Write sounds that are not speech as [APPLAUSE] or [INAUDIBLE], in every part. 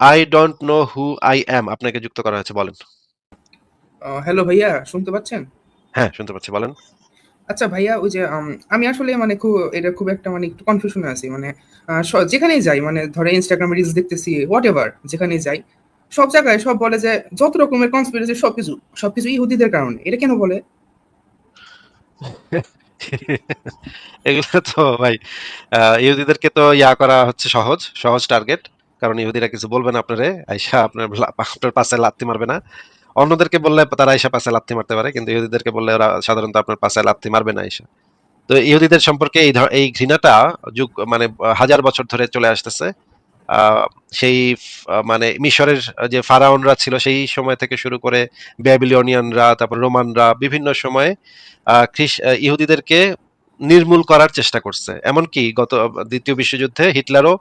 I don't know who I am আপনাকে যুক্ত করা হয়েছে বলেন। হ্যালো ভাইয়া শুনতে পাচ্ছেন? হ্যাঁ শুনতে পাচ্ছি বলেন। আচ্ছা ভাইয়া ওই যে আমি আসলে মানে খুব এটা খুব একটা মানে একটু কনফিউশনে আছি। মানে যেখানেই যাই মানে ধরে ইনস্টাগ্রামে রিলস দেখতেছি হোয়াট এভার যেখানেই যাই সব জায়গায় সব বলে যে যত রকমের কনস্পিরেসি সবকিছু সবকিছু ইহুদিদের কারণে। এটা কেন বলে? [LAUGHS] এগুলো তো ভাই ইহুদিদেরকে তো ইয়া করা হচ্ছে সহজ সহজ টার্গেট কারণ ইহুদিরা কিছু বলবে না আপনারে, আইসা আপনার আপনার পাশে লাত্তি মারবে না। অন্যদেরকে বললে তারা আইসা পাশে লাত্তি মারতে পারে, কিন্তু ইহুদিদেরকে বললে ওরা সাধারণত আপনার পাশে লাত্তি মারবে না আইসা। তো ইহুদিদের সম্পর্কে এই এই ঘৃণাটা যুগ মানে হাজার বছর ধরে চলে আসতেছে। সেই মানে মিশরের যে ফারাউনরা ছিল, সেই সময় থেকে শুরু করে ব্যাবিলিয়নিয়ানরা তারপর রোমানরা বিভিন্ন সময়ে ইহুদিদেরকে নির্মূল করার চেষ্টা করছে। এমনকি গত, দ্বিতীয় বিশ্বযুদ্ধে হিটলারও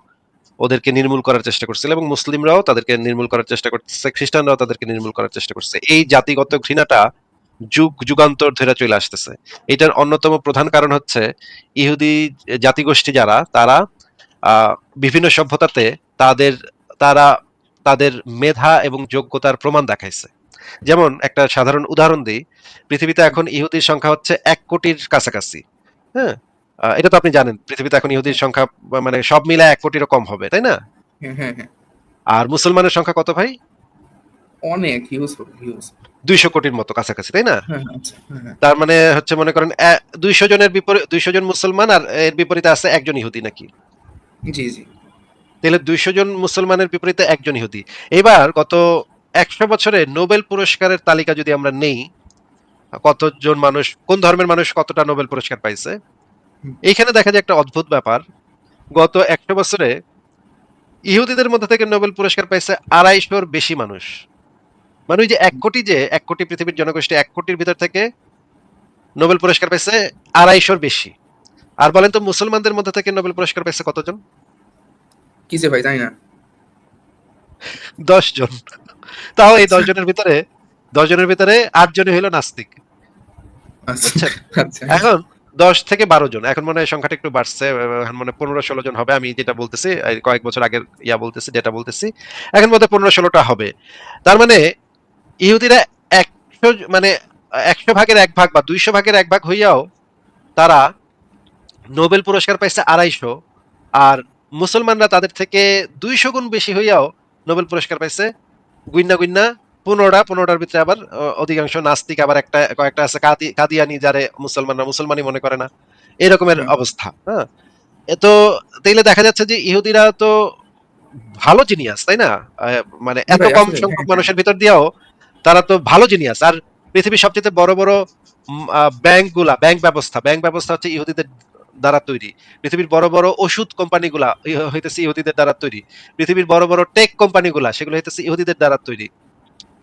ওদেরকে নির্মূল করার চেষ্টা করছিল এবং মুসলিমরাও তাদেরকে নির্মূল করার চেষ্টা করছে খ্রিস্টানরাও তাদেরকে নির্মূল করার চেষ্টা করছে। এই জাতিগত ঘৃণাটা যুগ, যুগান্তর ধরে চলে আসতেছে। এটার অন্যতম প্রধান কারণ হচ্ছে ইহুদি জাতিগোষ্ঠী যারা, তারা বিভিন্ন সভ্যতাতে তাদের, তারা তাদের মেধা এবং যোগ্যতার প্রমাণ দেখাইছে। যেমন একটা সাধারণ উদাহরণ দিই, পৃথিবীতে এখন ইহুদির সংখ্যা হচ্ছে এক কোটির কাছাকাছি হ্যাঁ? এটা তো আপনি জানেন পৃথিবীতে এখন ইহুদির সংখ্যা মানে সব মিলে এক কোটিরও কম হবে তাই না? হ্যাঁ হ্যাঁ হ্যাঁ। আর মুসলমানের সংখ্যা কত ভাই? অনেক দুইশো কোটির মতো কাছাকাছি তাই না? আচ্ছা তার মানে হচ্ছে মনে করেন দুইশো জনের বিপরীত দুইশো জন মুসলমান আর এর বিপরীতে আছে একজন ইহুদি নাকি? জি জি। তাহলে দুইশো জন মুসলমানের বিপরীতে একজন ইহুদি। এবার গত একশো বছরে নোবেল পুরস্কারের তালিকা যদি আমরা নেই কতজন মানুষ কোন ধর্মের মানুষ কতটা নোবেল পুরস্কার পাইছে। এইখানে দেখা যায় একটা অদ্ভুত ব্যাপার। গত একশো বছরে ইহুদিদের মধ্যে থেকে নোবেল পুরস্কার পাইছে আড়াইশোর বেশি মানুষ। মানে ওই যে এক কোটি যে এক কোটি পৃথিবীর জনগোষ্ঠী এক কোটির ভিতর থেকে নোবেল পুরস্কার পাইছে আড়াইশোর বেশি। আর বলেন তো মুসলমানদের মধ্যে থেকে নোবেল পুরস্কার পাইছে কতজন? কি যে ভাই জানি না। দশ জন। তাও এই দশ জনের ভিতরে দশ জনের ভিতরে আট জনই হইল নাস্তিক। আচ্ছা আচ্ছা। এখন দশ থেকে বারো জন। এখন মনে হয় সংখ্যাটা একটু বাড়ছে, এখন মানে পনেরো ষোলো জন হবে। আমি যেটা বলতেছি কয়েক বছর আগের ইয়া বলতেছি, যেটা বলতেছি, এখন মধ্যে পনেরো ষোলোটা হবে। তার মানে ইহুদিরা একশো মানে একশো ভাগের এক ভাগ বা দুইশো ভাগের এক ভাগ হইয়াও তারা নোবেল পুরস্কার পাইছে আড়াইশো, আর মুসলমানরা তাদের থেকে দুইশো গুণ বেশি হইয়াও নোবেল পুরস্কার পাইছে, গুইন্না গুইন্না পনেরোটা পনেরোটার ভিতরে আবার অধিকাংশ নাস্তিক আবার একটা কয়েকটা আছে কাদিয়ানি যারে মুসলমানরা মুসলমানই মনে করে না। এরকমের অবস্থা হ্যাঁ। তো তাইলে দেখা যাচ্ছে যে ইহুদিরা তো ভালো জিনিয়াস তাই না? মানে এত কম সংখ্যক হ্যাঁ, মানুষের ভিতর দিয়েও তারা তো ভালো জিনিয়াস। আর পৃথিবীর সবচেয়ে বড় বড় ব্যাংকগুলা ব্যাংক ব্যবস্থা ব্যাংক ব্যবস্থা হচ্ছে ইহুদিদের দ্বারা তৈরি। পৃথিবীর বড় বড় ওষুধ কোম্পানিগুলা হইতেছে ইহুদিদের দ্বারা তৈরি। পৃথিবীর বড় বড় টেক কোম্পানিগুলা সেগুলো হইতেছে ইহুদিদের দ্বারা তৈরি।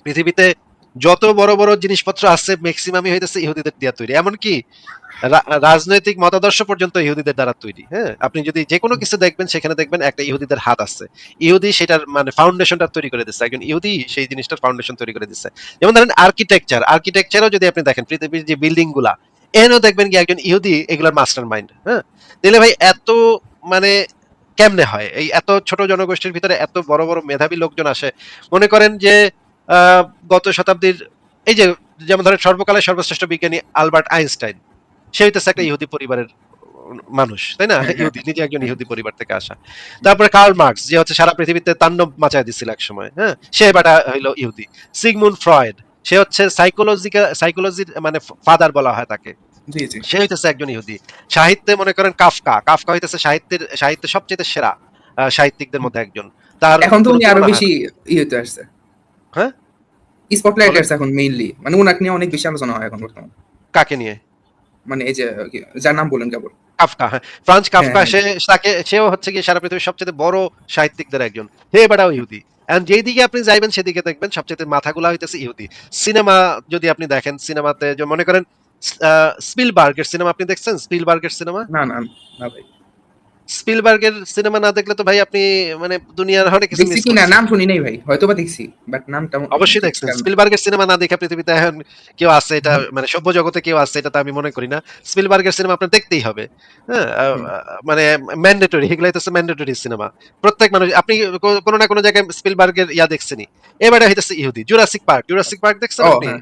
পৃথিবীতে যত বড় বড় জিনিসপত্র আছে ম্যাক্সিমামই হইতেছে ইহুদিদের দিয়া তৈরি। এমনকি রাজনৈতিক মতাদর্শ পর্যন্ত ইহুদিদের দ্বারা তৈরি হ্যাঁ? আপনি যদি যে কোনো কিছু দেখবেন, সেখানে দেখবেন একটা ইহুদিদের হাত আছে। ইহুদি সেটার মানে ফাউন্ডেশনটা তৈরি করে দিচ্ছে একজন ইহুদি সেই জিনিসটার ফাউন্ডেশন তৈরি করে দিচ্ছে যেমন ধরেন আর্কিটেকচার আর্কিটেকচারও যদি আপনি দেখেন, পৃথিবীর যে বিল্ডিংগুলা এনও দেখবেন কি একজন ইহুদি এগুলার মাস্টার মাইন্ড হ্যাঁ? তাহলে ভাই এত মানে কেমনে হয়? এই এত ছোট জনগোষ্ঠীর ভিতরে এত বড় বড় মেধাবী লোকজন আসে। মনে করেন যে গত শতাব্দীর এই যে যেমন ধরেন সর্বকালের সর্বশ্রেষ্ঠ বিজ্ঞানী আলবার্ট আইনস্টাইন সে হইতেছে একটা ইহুদি পরিবারের মানুষ তাই না? হ্যাঁ, হ্যাঁ। ইহুদি নিজে একজন ইহুদি পরিবার থেকে আসা। তারপরে কার্ল মার্কস যে হচ্ছে সারা পৃথিবীতে তাণ্ডব মাচায় দিছিল এক সময় হ্যাঁ? সে বেটা হইল ইহুদি। সিগমুন্ড ফ্রয়েড সে হচ্ছে সাইকোলজিক্যাল সাইকোলজির মানে ফাদার বলা হয় তাকে। সে হইতেছে একজন ইহুদি। সাহিত্যে মনে করেন কাফকা কাফকা হইতেছে সাহিত্যের সাহিত্যে সবচেয়ে সেরা সাহিত্যিকদের মধ্যে একজন। তার এখন তো উনি আরও বেশি ইয়েতে আসছে। হ্যাঁ? স্পটলাইট। আসছে এখন মেইনলি মানে নিয়ে অনেক বেশি আলোচনা হয় এখন বর্তমানে। কাকে নিয়ে? মানে এই যে যার নাম বলেন কেবল। কাফকা হ্যাঁ। ফ্রান্স কাফকা হ্যাঁ, সে তাকে সেও হচ্ছে কি সারা পৃথিবীর সবচেয়ে বড় সাহিত্যিকদের একজন। হে বেটাও ইহুদি। এন্ড যেই দিকে আপনি যাইবেন সেদিকে দেখবেন সবচেয়ে মাথাগুলা হইতেছে ইহুদি। সিনেমা যদি আপনি দেখেন সিনেমাতে যে মনে করেন স্পিলবার্গের সিনেমা আপনি দেখছেন স্পিলবার্গের সিনেমা? না না না ভাই। স্পিলবার্গের সিনেমা না দেখলে তো ভাই আপনি মানে দুনিয়ার অনেক কিছু দেখছি মিস কি না নাম শুনি নাই ভাই হয়তো বা দেখছি বাট নামটা অবশ্যই দেখছেন। স্পিলবার্গের সিনেমা না দেখে পৃথিবীতে এখন কেউ আছে এটা মানে সভ্য জগতে কেউ আছে এটা তো আমি মনে করি না। স্পিলবার্গের সিনেমা আপনার দেখতেই হবে হ্যাঁ মানে ম্যান্ডেটরি এগুলো হইতেছে ম্যান্ডেটরি সিনেমা। প্রত্যেক মানুষ আপনি কোনো না কোনো জায়গায় স্পিলবার্গের ইয়া দেখছেনই। এবারে হইতেছে ইহুদি জুরাসিক পার্ক জুরাসিক পার্ক দেখছেন আপনি? হ্যাঁ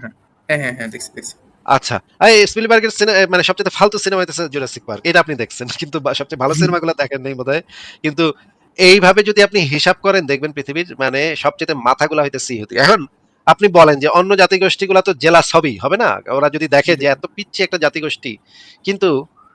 হ্যাঁ হ্যাঁ হ্যাঁ দেখছি দেখছি। আচ্ছা এই স্পিলবার্গের সিনেমা মানে সবচেয়ে ফালতু সিনেমা হইতেছে জুরাসিক পার্ক এটা আপনি দেখছেন কিন্তু সবচেয়ে ভালো সিনেমাগুলো দেখেন নাই বোধহয়। কিন্তু এইভাবে যদি আপনি হিসাব করেন দেখবেন পৃথিবীর মানে সবচেয়ে মাথাগুলো হইতেছে ইহুদি। এখন আপনি বলেন যে অন্য জাতিগোষ্ঠীগুলো তো জেলা সবই হবে না? ওরা যদি দেখে যে এত পিচ্ছে একটা জাতিগোষ্ঠী কিন্তু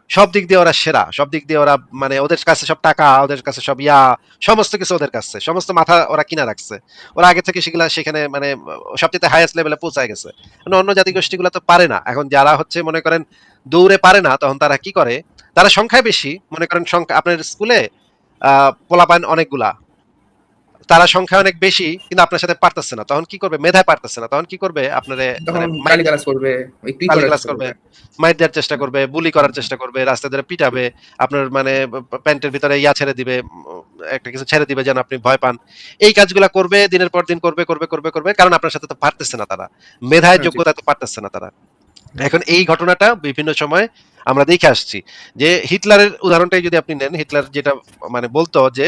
সব দিক দিয়ে ওরা সেরা, সব দিক দিয়ে ওরা মানে ওদের কাছে সব টাকা, ওদের কাছে সব ইয়া, সমস্ত কিছু ওদের কাছে, সমস্ত মাথা ওরা কিনা রাখছে। ওরা আগে থেকে সেগুলা সেখানে মানে সবচেয়ে হাইয়েস্ট লেভেলে পৌঁছায় গেছে। অন্য জাতিগোষ্ঠীগুলো তো পারে না। এখন যারা হচ্ছে মনে করেন দৌড়ে পারে না, তখন তারা কি করে? তারা সংখ্যায় বেশি। মনে করেন সংখ্যা, আপনার স্কুলে আহ, পোলাপান অনেকগুলা। তারা সংখ্যা অনেক বেশি কিন্তু আপনার সাথে পারতেছে না। তখন কি করবে? মেধায় পারতেছে না। তখন কি করবে? আপনারে মানে করবে দেওয়ার চেষ্টা করবে বুলি করার চেষ্টা করবে রাস্তা ধরে পিটাবে আপনার মানে প্যান্টের ভিতরে ইয়া ছেড়ে দিবে একটা কিছু ছেড়ে দিবে যেন আপনি ভয় পান। এই কাজগুলা করবে দিনের পর দিন করবে করবে করবে করবে কারণ আপনার সাথে তো পারতেছে না তারা। মেধায় হ্যাঁ, যোগ্যতা তো পারতেছে না তারা। এখন এই ঘটনাটা বিভিন্ন সময় আমরা দেখে আসছি যে হিটলারের উদাহরণটাই যদি আপনি নেন হিটলার যেটা মানে বলতো যে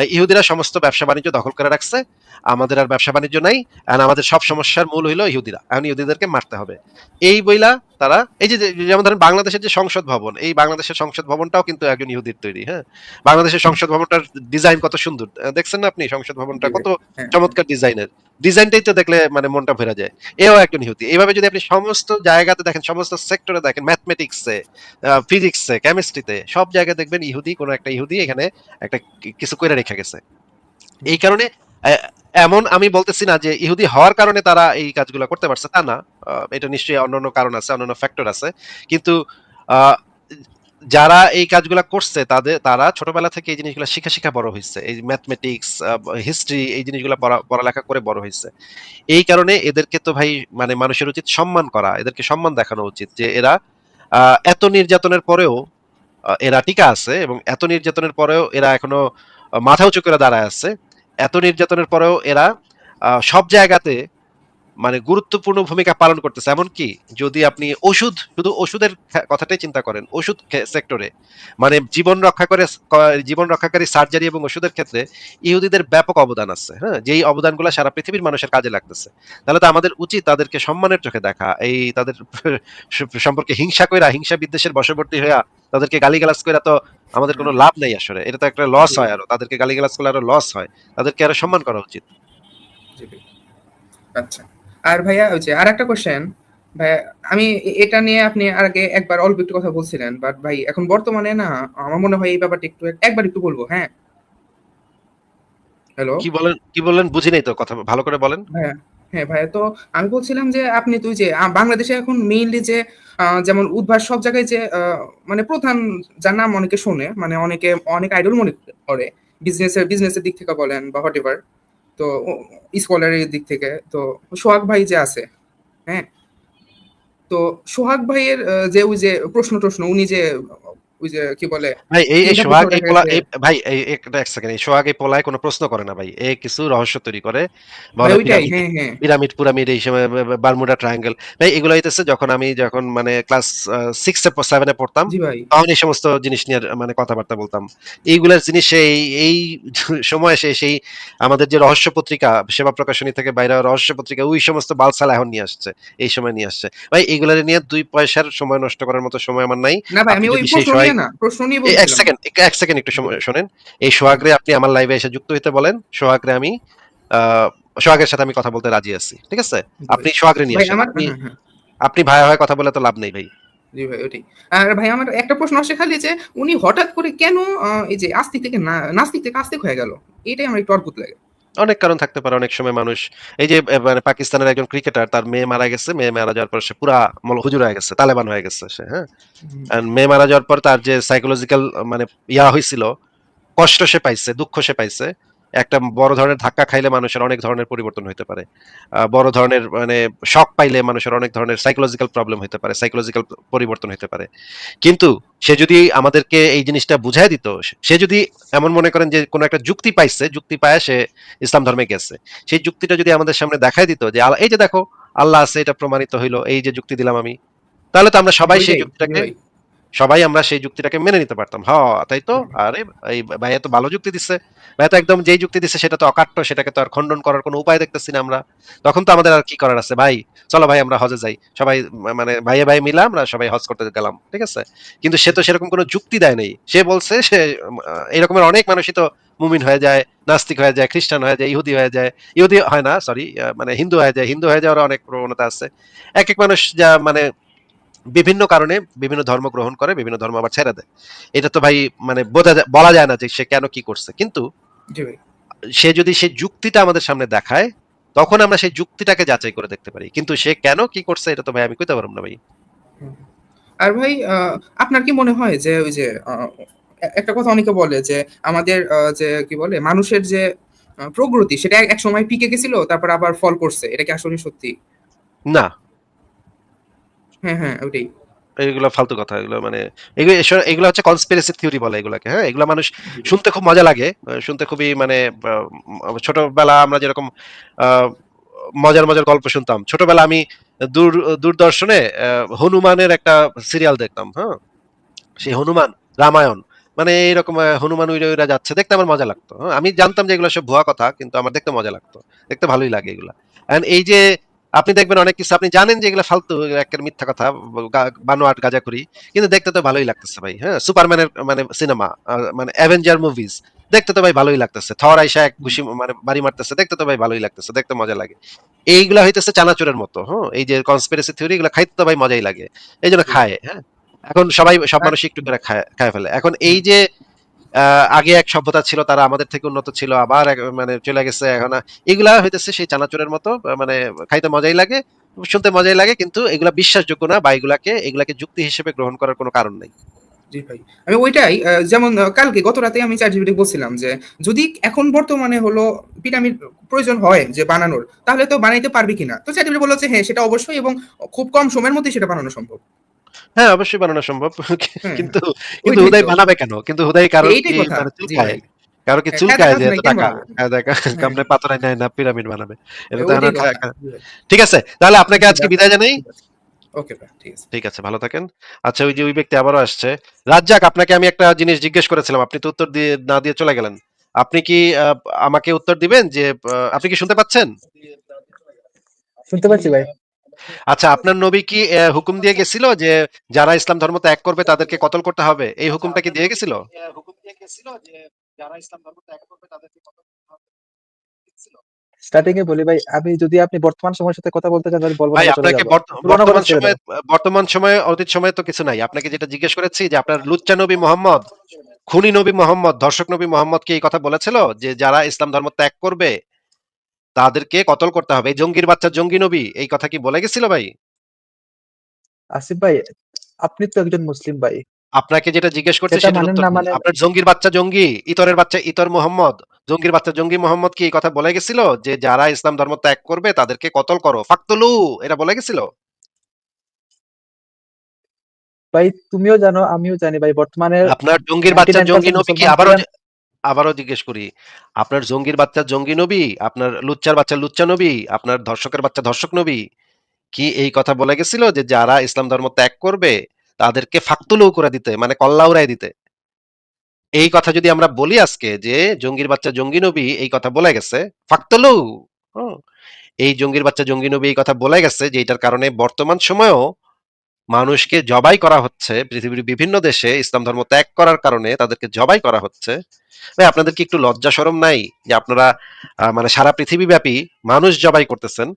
ইহুদিরা সমস্ত ব্যবসা বাণিজ্য দখল করে রাখছে। আমাদের আর ব্যবসা বাণিজ্য নাই আমাদের সব সমস্যার মূল হইল ইহুদিরা। এখন ইহুদিদেরকে মারতে হবে। এই বইলা তারা এই যে যেমন ধরেন বাংলাদেশের যে সংসদ ভবন এই বাংলাদেশের সংসদ ভবনটাও কিন্তু একজন ইহুদির তৈরি হ্যাঁ? বাংলাদেশের সংসদ ভবনটার ডিজাইন কত সুন্দর। দেখছেন না আপনি? সংসদ ভবনটা কত হ্যাঁ। চমৎকার ডিজাইনের ডিজাইনটাই তো দেখলে মানে মনটা ভরে যায়। এও একজন ইহুদি। এইভাবে যদি আপনি সমস্ত জায়গাতে দেখেন সমস্ত সেক্টরে দেখেন ম্যাথমেটিক্সে ফিজিক্সে কেমিস্ট্রিতে সব জায়গায় দেখবেন ইহুদি কোনো একটা ইহুদি এখানে একটা কিছু করে রেখে গেছে। এই কারণে এমন আমি বলতেছি না যে ইহুদি হওয়ার কারণে তারা এই কাজগুলো করতে পারছে, তা না। এটা নিশ্চয়ই অন্যান্য কারণ আছে, অন্যান্য ফ্যাক্টর আছে। কিন্তু যারা এই কাজগুলা করছে, তাদের, তারা ছোটবেলা থেকে এই জিনিসগুলো শিখা শিখা বড় হয়েছে। এই ম্যাথমেটিক্স হিস্ট্রি এই জিনিসগুলো পড়া- পড়ালেখা করে বড় হয়েছে। এই কারণে এদেরকে তো ভাই মানে মানুষের উচিত সম্মান করা, এদেরকে সম্মান দেখানো উচিত যে এরা এত নির্যাতনের পরেও এরা টিকা আছে এবং এত নির্যাতনের পরেও এরা এখনও মাথা উঁচু করে দাঁড়ায় আছে। এত নির্যাতনের পরেও এরা সব জায়গাতে মানে গুরুত্বপূর্ণ ভূমিকা পালন করতেছে। এমনকি যদি আপনি ওষুধ, শুধু ওষুধের কথাটাই চিন্তা করেন, ওষুধ সেক্টরে মানে জীবন রক্ষা করে জীবন রক্ষাকারী সার্জারি এবং ওষুধের ক্ষেত্রে ইহুদিদের ব্যাপক অবদান আছে হ্যাঁ? যেই অবদানগুলো সারা পৃথিবীর মানুষের কাজে লাগতেছে। তাহলে তো আমাদের উচিত তাদেরকে সম্মানের চোখে দেখা, এই তাদের [LAUGHS] সম্পর্কে হিংসা কইরা, হিংসা বিদ্বেষের বশবর্তী হইয়া তাদেরকে গালিগালাজ কইরা তো আমাদের কোনো লাভ নেই আসলে। এটা তো একটা লস হয় আরও। তাদেরকে গালিগালাজ করলে আরও লস হয়। তাদেরকে আরও সম্মান করা উচিত। আচ্ছা। আর ভাইয়া ওই যে আর একটা কোশ্চেন ভাইয়া আমি এটা নিয়ে আপনি আর আগে একবার অল্প একটু কথা বলছিলেন বাট ভাই এখন বর্তমানে না আমার মনে হয় এই ব্যাপারটা একটু একবার একটু বলব হ্যাঁ? হ্যালো কি বলেন কি বলেন বুঝি নাই তো কথা। ভালো করে বলেন। ভাইয়া হ্যাঁ ভাইয়া, তো আমি বলছিলাম যে আপনি তুই যে বাংলাদেশে এখন মেইনলি যে যেমন উদ্ভাস সব জায়গায় যে মানে প্রধান যার নাম অনেকে শোনে মানে অনেকে, অনেক আইডল মনে করে বিজনেসের বিজনেসের দিক থেকে বলেন বা হোয়াট এভার তো স্কলারের দিক থেকে, তো সোহাগ ভাই যে আছে হ্যাঁ তো সোহাগ ভাইয়ের যে ওই যে প্রশ্ন টশ্ন উনি যে ওই যে কি বলে? ভাই এই এই সোহাগ এই পোলা ভাই এই একটা এক সেকেন্ড এই সোহাগ এই পোলায় কোনো প্রশ্ন করে না ভাই। এ কিছু রহস্য তৈরি করে। পিরামিড হ্যাঁ হ্যাঁ। পিরামিড এই সময় বারমুডা ট্রায়াঙ্গেল ভাই এগুলো হইতেছে যখন আমি যখন মানে ক্লাস সিক্স সেভেনে পড়তাম তখন এই সমস্ত জিনিস নিয়ে মানে কথাবার্তা বলতাম। এইগুলার জিনিস এই এই [LAUGHS] সময় এসে সেই আমাদের যে রহস্য পত্রিকা সেবা প্রকাশনী থেকে বাইরে রহস্য পত্রিকা ওই সমস্ত বালসাল এখন নিয়ে আসছে এই সময় নিয়ে আসছে। ভাই এগুলার নিয়ে দুই পয়সার সময় নষ্ট করার মতো সময় আমার নাই। না ভাই আমি ওই না প্রশ্ন নিয়ে এক সেকেন্ড এক সেকেন্ড একটু শোনেন। এই সোহাগরে আপনি আমার লাইভে এসে যুক্ত হইতে বলেন সোহাগরে আমি সোহাগের সাথে আমি কথা বলতে রাজি আছি ঠিক আছে? আপনি সোহাগরে নিয়ে আসেন। আপনি হ্যাঁ, হ্যাঁ, ভাই হয় কথা বলে তো লাভ নেই ভাই। জি ভাই ওটাই। আর ভাই আমার একটা প্রশ্ন আসে খালি যে উনি হঠাৎ করে কেন এই যে আস্তিক থেকে নাস্তিক থেকে আস্তিক হয়ে গেল? এটাই আমার একটু অদ্ভুত লাগে। অনেক কারণ থাকতে পারে অনেক সময় মানুষ এই যে মানে পাকিস্তানের একজন ক্রিকেটার তার মেয়ে মারা গেছে মেয়ে মারা যাওয়ার পর সে পুরা মল হুজুর হয়ে গেছে তালেবান হয়ে গেছে সে হ্যাঁ? মেয়ে মারা যাওয়ার পর তার যে সাইকোলজিক্যাল মানে ইয়া হয়েছিল কষ্ট সে পাইছে দুঃখ সে পাইছে একটা বড় ধরনের ধাক্কা খাইলে মানুষের অনেক ধরনের পরিবর্তন হতে পারে বড় ধরনের মানে শক পাইলে মানুষের অনেক ধরনের সাইকোলজিক্যাল প্রবলেম হতে পারে সাইকোলজিক্যাল পরিবর্তন হতে পারে কিন্তু সে যদি আমাদেরকে এই জিনিসটা বুঝাই দিত সে যদি এমন মনে করেন যে কোনো একটা যুক্তি পাইছে যুক্তি পায় সে ইসলাম ধর্মে গেছে সেই যুক্তিটা যদি আমাদের সামনে দেখাই দিত যে এই যে দেখো আল্লাহ আছে এটা প্রমাণিত হইল এই যে যুক্তি দিলাম আমি তাহলে তো আমরা সবাই সেই যুক্তিটাকে। সবাই আমরা সেই যুক্তিটাকে মেনে নিতে পারতাম। হ তাই তো? আরে এই ভাইয়া তো ভালো যুক্তি দিচ্ছে ভাইয়া তো একদম যেই যুক্তি দিচ্ছে সেটা তো অকাট্য সেটাকে তো আর খণ্ডন করার কোনো উপায় দেখতেছি না আমরা। তখন তো আমাদের আর কি করার আছে? ভাই চলো ভাই আমরা হজে যাই। সবাই মানে ভাইয়ে ভাই মিলে আমরা সবাই হজ করতে গেলাম ঠিক আছে? কিন্তু সে তো সেরকম কোনো যুক্তি দেয় নেই। সে বলছে সে এরকমের অনেক মানুষই তো মুমিন হয়ে যায় নাস্তিক হয়ে যায় খ্রিস্টান হয়ে যায় ইহুদি হয়ে যায়। ইহুদি হয় না সরি মানে হিন্দু হয়ে যায় হিন্দু হয়ে যাওয়ার অনেক প্রবণতা আছে। এক এক মানুষ যা মানে বিভিন্ন কারণে বিভিন্ন ধর্ম গ্রহণ করে বিভিন্ন ধর্ম আবার ছেড়ে দেয়। এটা তো ভাই মানে বোঝা বলা যায় না যে সে কেন কি করছে। কিন্তু সে যদি সেই যুক্তিটা আমাদের সামনে দেখায় তখন আমরা সেই যুক্তিটাকে যাচাই করে দেখতে পারি। কিন্তু সে কেন কি করছে এটা তো ভাই আমি কইতে পারব না ভাই। আর ভাই আপনার কি মনে হয় যে ওই যে একটা কথা অনেকে বলে যে আমাদের যে কি বলে মানুষের যে প্রগতি সেটা এক সময় পিকে গেছিল তারপর আবার ফল করছে। এটা কি আসলে সত্যি? না। হ্যাঁ হ্যাঁ এগুলো ফালতু কথা এগুলো মানে এগুলো হচ্ছে কনস্পিরেসি থিওরি বলে এগুলাকে হ্যাঁ? এগুলো মানুষ শুনতে খুব মজা লাগে শুনতে খুবই মানে ছোটবেলা আমরা যেরকম মজার মজার গল্প শুনতাম। ছোটবেলা আমি দূর দূরদর্শনে আহ, হনুমানের একটা সিরিয়াল দেখতাম হ্যাঁ? সেই হনুমান রামায়ণ মানে এইরকম হনুমান উইরা উইরা যাচ্ছে দেখতে আমার মজা লাগতো হ্যাঁ, আমি জানতাম যে এগুলো সব ভুয়া কথা কিন্তু আমার দেখতে মজা লাগতো দেখতে ভালোই লাগে এগুলা। এন্ড এই যে আপনি দেখবেন অনেক কিছু। আপনি জানেন যে এগুলো ফালতু একের মিথ্যা কথা গা- বানোয়াট গাজা করি কিন্তু দেখতে তো ভালোই লাগতেছে ভাই হ্যাঁ? সুপারম্যানের মানে সিনেমা মানে অ্যাভেঞ্জার মুভিজ দেখতে তো ভাই ভালোই লাগতেছে। থর আইসা এক ঘুষি মানে বাড়ি মারতেছে। দেখতে তো ভাই ভালোই লাগতেছে দেখতে মজা লাগে। এইগুলা হইতেছে চানাচুরের মতো হ্যাঁ এই যে কনস্পিরেসি থিওরি এগুলো খাইতে তো ভাই মজাই লাগে। এই জন্য খায় হ্যাঁ? এখন সবাই সব মানুষ একটু করে খায় খায় ফেলে। এখন এই যে আগে এক সভ্যতা ছিল, তারা আমাদের থেকে উন্নত ছিল, আবার মানে চলে গেছে, এখন এগুলা হইতেছে সেই চানাচুরের মতো মানে খাইতে মজাই লাগে, শুনতে মজাই লাগে, কিন্তু এগুলা বিশ্বাসযোগ্য না বা এগুলাকে এগুলাকে যুক্তি হিসেবে গ্রহণ করার কোনো কারণ নেই। জি ভাই। আমি ওইটাই যেমন কালকে, গত রাতে আমি চ্যাট জিপিটি বলছিলাম যে, যদি এখন বর্তমানে হলো পিরামিড প্রয়োজন হয় যে বানানোর, তাহলে তো বানাইতে পারবি কিনা? তো জিপিটি বলল যে হ্যাঁ সেটা অবশ্যই এবং খুব কম সময়ের মধ্যে সেটা বানানো সম্ভব। হ্যাঁ অবশ্যই বানানো সম্ভব। কিন্তু কিন্তু হুদাই বানাবে কেন? কিন্তু হুদাই কারও এইটাই কি মানে চুলকায় ভাই। কারও কি হ্যাঁ, চুলকায় যে টাকা? হ্যাঁ, কামনে পাথরে নেয় না পিরামিড বানাবে। ঠিক আছে তাহলে আপনাকে আজকে বিদায় জানাই। ওকে ঠিক আছে। ভালো থাকেন। আচ্ছা ওই যে ওই ব্যক্তি আবারও আসছে। রাজ্জাক আপনাকে আমি একটা জিনিস জিজ্ঞেস করেছিলাম আপনি তো উত্তর দিয়ে না দিয়ে চলে গেলেন। আপনি কি আমাকে উত্তর দিবেন যে আপনি কি শুনতে পাচ্ছেন? শুনতে পাচ্ছি ভাই। আচ্ছা আপনার নবী কি হুকুম দিয়ে গেছিল যে যারা ইসলাম ধর্ম ত্যাগ করবে তাদেরকে কতল করতে হবে? এই হুকুমটা কি দিয়ে গেছিল? হুকুম দিয়ে গেছিল যে যারা ইসলাম ধর্ম ত্যাগ করবে তাদেরকে কতল করতে হবে। স্টার্টিং এ বলি ভাই আমি যদি আপনি বর্তমান সময়ের সাথে কথা বলতে চান তাহলে বলব ভাই আপনাকে বর্তমান সময়ে বর্তমান সময়ে অতীত সময়ে তো কিছু নাই। আপনাকে যেটা জিজ্ঞেস করেছি যে আপনার লুচ্চা নবী মোহাম্মদ খুনি নবী মোহাম্মদ ধর্ষক নবী মোহাম্মদ কি এই কথা বলেছিল? যে যারা ইসলাম ধর্ম ত্যাগ করবে তাদেরকে কতল করতে হবে? জঙ্গির বাচ্চা জঙ্গি নবী এই কথা কি বলে গেছিল ভাই? আসিফ ভাই আপনি তো একজন মুসলিম ভাই। আপনাকে যেটা জিজ্ঞেস করছে সেটা উত্তর। মানে- আপনার জঙ্গির বাচ্চা জঙ্গি ইতরের বাচ্চা ইতর মোহাম্মদ। জঙ্গির বাচ্চা জঙ্গি মোহাম্মদ কি এই কথা বলে গেছিল? যে যারা ইসলাম ধর্ম ত্যাগ করবে তাদেরকে কতল করো? ফাকতুলু এটা বলে গেছিল? ভাই তুমিও জানো আমিও জানি ভাই বর্তমানে আপনার জঙ্গির বাচ্চা জঙ্গি নবী কি আবারও। যে- আবারও জিজ্ঞেস করি আপনার জঙ্গির বাচ্চা জঙ্গি নবী আপনার লুচ্চার বাচ্চা লুচ্চা নবী আপনার ধর্ষকের বাচ্চা ধর্ষক নবী? কি এই কথা বলে গেছিল যে যারা ইসলাম ধর্ম ত্যাগ করবে তাদেরকে ফাকতুলু করে দিতে মানে কল্লা উড়াই দিতে? এই কথা যদি আমরা বলি আজকে যে জঙ্গির বাচ্চা জঙ্গি নবী এই কথা বলে গেছে ফাকতুলু হুম, এই জঙ্গির বাচ্চা জঙ্গি নবী এই কথা বলে গেছে যে এটার কারণে বর্তমান সময়েও মানুষকে জবাই করা হচ্ছে, পৃথিবীর বিভিন্ন দেশে ইসলাম ধর্ম ত্যাগ করার কারণে তাদেরকে জবাই করা হচ্ছে। ভাই, আপনাদের কি একটু লজ্জা শরম নাই যে আপনারা মানে সারা পৃথিবী ব্যাপী মানুষ জবাই করতেছেন?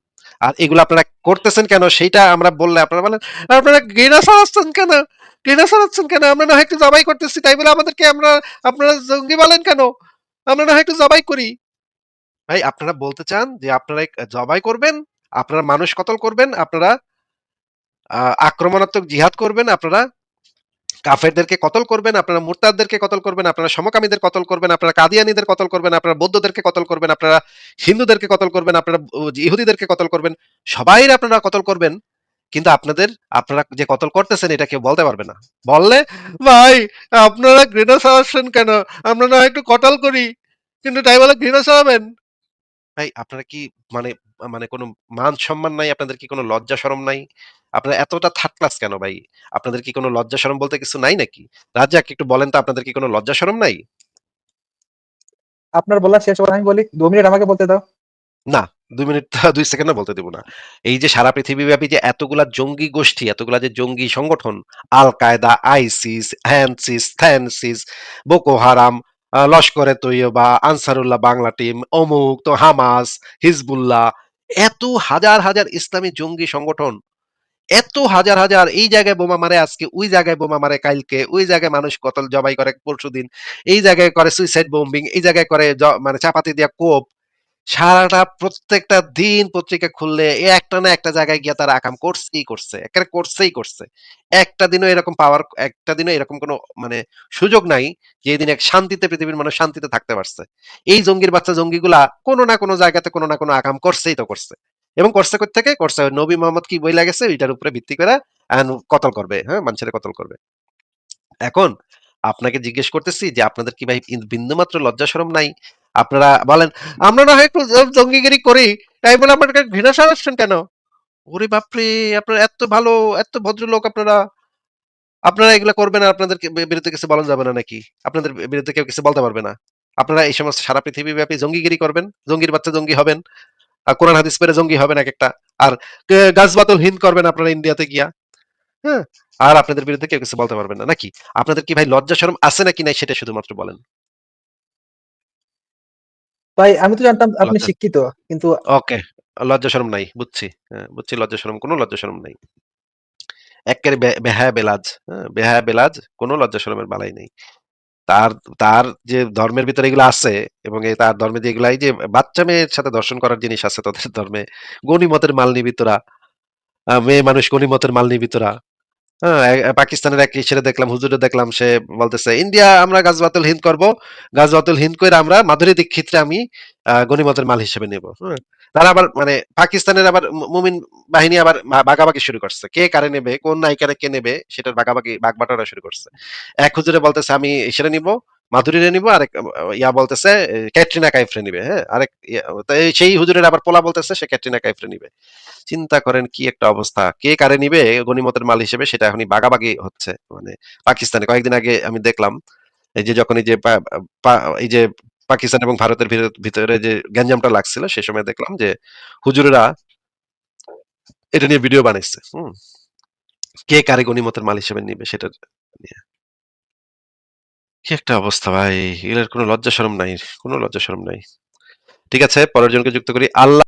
আর এগুলো আপনারা করতেছেন কেন? সেইটা আমরা বললে আপনারা বলেন, আপনারা ঘৃণা ছড়াচ্ছেন কেন? ঘৃণা ছড়াচ্ছেন কেন? আমরা না একটু জবাই করতেছি, তাই বলে আমাদেরকে আমরা, আপনারা জঙ্গি বলেন কেন? আমরা না একটু জবাই করি। ভাই, আপনারা বলতে চান যে আপনারা জবাই করবেন, আপনারা মানুষ কতল করবেন, আপনারা আক্রমণাত্মক জিহাদ করবেন আপনারা, কাফেরদেরকে কতল করবেন, আপনারা মুরতাদদেরকে কতল করবেন, আপনারা সমকামীদের কতল করবেন, আপনারা কাদিয়ানীদের কতল করবেন, আপনারা বৌদ্ধদেরকে কতল করবেন, আপনারা হিন্দুদেরকে কতল করবেন, আপনারা ইহুদিদেরকে কতল করবেন সবাই আপনারা কতল করবেন, কিন্তু আপনাদের, আপনারা যে কতল করতেছেন এটা কেউ বলতে পারবে না। বললে, ভাই, আপনারা ঘৃণা ছড়াচ্ছেন কেন? আমরা না একটু কতল করি, কিন্তু তাই বলে ঘৃণা ছড়াবেন ভাই, আপনারা কি মানে মানে কোনো মান সম্মান নাই আপনাদের কি কোনো লজ্জা শরম নাই? আপনারা এতটা থার্ড ক্লাস কেন ভাই? আপনাদের কি কোনো লজ্জা শরম বলতে কিছু নাই নাকি? রাজ্জাক একটু বলেন তো আপনাদের কি কোনো লজ্জা শরম নাই? আপনার বলা শেষ হওয়ার আমি বলি দু মিনিট আমাকে বলতে দাও। না দুই মিনিট দুই সেকেন্ড বলতে দেবো না। এই যে সারা পৃথিবীব্যাপী যে এতগুলা জঙ্গি গোষ্ঠী এতগুলা যে জঙ্গি সংগঠন আল কায়দা ISIS হ্যানসিস থ্যানসিস Boko Haram Lashkar-e Taiba Ansarullah Bangla team অমুক তো হামাস হিজবুল্লাহ এত হাজার হাজার ইসলামী জঙ্গি সংগঠন, এত হাজার হাজার এই জায়গায় বোমা মারে, আজকে ওই জায়গায় বোমা মারে কালকে, ওই জায়গায় মানুষ কতল জবাই করে পরশু দিন এই জায়গায় করে সুইসাইড বোম্বিং এই জায়গায় করে মানে চাপাতি দিয়া কোপ সারাটা প্রত্যেকটা দিন পত্রিকা খুললে একটা না একটা জায়গায় গিয়ে তারা আকাম করছেই করছে, একেবারে করছেই করছে। একটা দিনও এরকম পাওয়ার, একটা দিনও এরকম কোনো মানে সুযোগ নাই যে দিন এক শান্তিতে পৃথিবীর মানুষ শান্তিতে থাকতে পারছে। এই জঙ্গির বাচ্চা জঙ্গিগুলা কোনো না কোনো জায়গাতে কোনো না কোনো আকাম করছেই তো করছে। এবং করছে থেকে করছে নবী মোহাম্মদ কি বই লাগেছে ওইটার উপরে ভিত্তি করে কতল করবে হ্যাঁ? মানুষের কতল করবে। এখন আপনাকে জিজ্ঞেস করতেছি যে আপনাদের কি ভাই বিন্দুমাত্র লজ্জা শরম নাই? আপনারা বলেন, আমরা না হয় একটু জঙ্গিগিরি করি, তাই বলে আপনার ঘৃণা সারাচ্ছেন কেন? ওরে বাপরে, আপনারা এত ভালো, এত ভদ্রলোক আপনারা। আপনারা এগুলো করবেন আর আপনাদের বিরুদ্ধে কিছু বলা যাবে না নাকি? আপনাদের বিরুদ্ধে কেউ কিছু বলতে পারবে না। আপনারা এই সমস্ত সারা পৃথিবী ব্যাপী জঙ্গিগিরি করবেন, জঙ্গির বাচ্চা জঙ্গি হবেন, আর কোরআন হাদিস পেরে জঙ্গি হবেন এক একটা আর গাছবাতল হিন্দ করবেন আপনারা ইন্ডিয়াতে গিয়া হ্যাঁ? আর আপনাদের বিরুদ্ধে কেউ কিছু বলতে পারবেন না, নাকি? আপনাদের কি ভাই লজ্জা শরম আছে নাকি নাই সেটা শুধুমাত্র বলেন। ভাই আমি তো জানতাম আপনি লজ্জা- শিক্ষিত কিন্তু ওকে লজ্জা শরম নাই বুঝছি। হ্যাঁ, বুঝছি লজ্জা শরম কোনো লজ্জা শরম নাই। একেবারে বে- বেহায়া বেলাজ হ্যাঁ, বেহায়া বেলাজ কোনো লজ্জা শরমের বালাই নেই। তার তার যে ধর্মের ভিতরে এগুলো আছে এবং এই তার ধর্মে যে এগুলাই যে বাচ্চা মেয়ের সাথে দর্শন করার জিনিস আছে তাদের ধর্মে গণিমতের মাল নিবিতরা আহ, মেয়ে মানুষ গণিমতের মাল নিবিতরা। হ্যাঁ পাকিস্তানের এক ছেলে দেখলাম, হুজুরে দেখলাম, সে বলতেছে, ইন্ডিয়া, আমরা গাজবাতুল হিন্দ করব গাজবাতুল হিন্দ করে আমরা মাধুরী দীক্ষিতরে আমি গণিমতের মাল হিসেবে নেব। হ্যাঁ তারা আবার মানে পাকিস্তানের আবার মুমিন বাহিনী আবার বাঘাবাগি শুরু করছে। কে কারে নেবে, কোন নায়িকারে কে নেবে, সেটার বাগাবাগি বাগবাটারা শুরু করছে। এক হুজুরে বলতেছে, আমি সেটা নিব মাধুরীরে নিব, আরেক, ইয়া বলতেছে ক্যাটরিনা কাইফরে নিবে হ্যাঁ? আরেক সেই হুজুরের আবার পোলা বলতেছে, সে ক্যাটরিনা কাইফরে নিবে। চিন্তা করেন কি একটা অবস্থা। কে কারে নিবে? গনিমতের মাল হিসেবে সেটা এখনই বাগাবাগি হচ্ছে মানে পাকিস্তানে। কয়েকদিন আগে আমি দেখলাম, এই যে যখন এই যে এই যে পাকিস্তান এবং ভারতের ভিতর- যে গ্যাঞ্জামটা লাগছিল, সে সময় দেখলাম যে হুজুরেরা এটা নিয়ে ভিডিও বানাইছে হুম? কে কারে গনিমতের মাল হিসেবে নিবে সেটা নিয়ে। কি একটা অবস্থা ভাই? এগুলোর কোনো লজ্জা শরম নাই, কোনো লজ্জা শরম নাই। ঠিক আছে, পরের জনকে যুক্ত করি। আল্লাহ